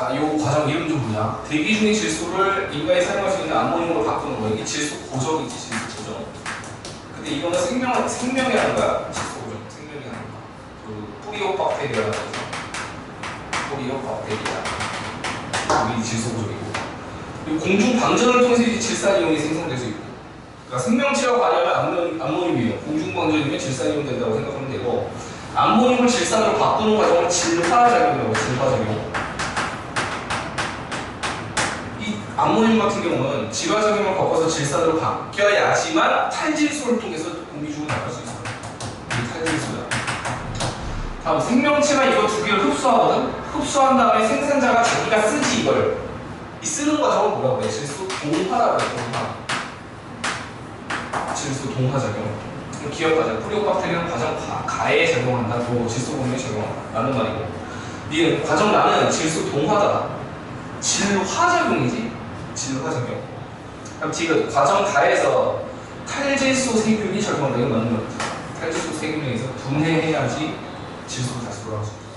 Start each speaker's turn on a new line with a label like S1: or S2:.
S1: 자, 이 과정 이름 좀 보자. 대기 중의 질소를 인간이 사용할 수 있는 암모늄으로 바꾸는 거. 이게 질소 고정이지, 질소 고정. 근데 이거는 생명, 생명이 하는 거야. 질소 고정. 생명이 하는 거. 그, 뿌리오박테리아라고 해서. 뿌리오박테리아. 우리 질소 고정이고. 공중 방전을 통해서 질산이온이 생성될 수 있고. 그러니까 관여하면 암모늄, 암모늄이에요. 공중 방전이면 질산이온 된다고 생각하면 되고. 암모늄을 질산으로 바꾸는 과정을 질화작용이라고 질화작용. 이 암모늄 같은 경우는 질화작용을 겪어서 질산으로 바뀌어야지만 탈질소를 통해서 공기중을 나갈 수 있어요. 이게 탈질소야. 다음 생명체가 이거 두 개를 흡수하거든. 흡수한 다음에 생산자가 자기가 쓰지 이걸. 이 쓰는 과정을 뭐라고 해? 질소 동화라고 해. 동화. 질소 동화작용. 기억하자. 프리오박테리아는 과정 가, 가에 작용한다고 질소 공유에 작용한다는 말이고. 니는 과정 나는 질소 동화다. 질화작용이지. 질화작용. 그럼 지금 과정 가에서 탈질소 세균이 작용한다. 이거 맞는 거 같아. 탈질소 세균에서 분해해야지 질소가 다시 돌아갈 수 있어.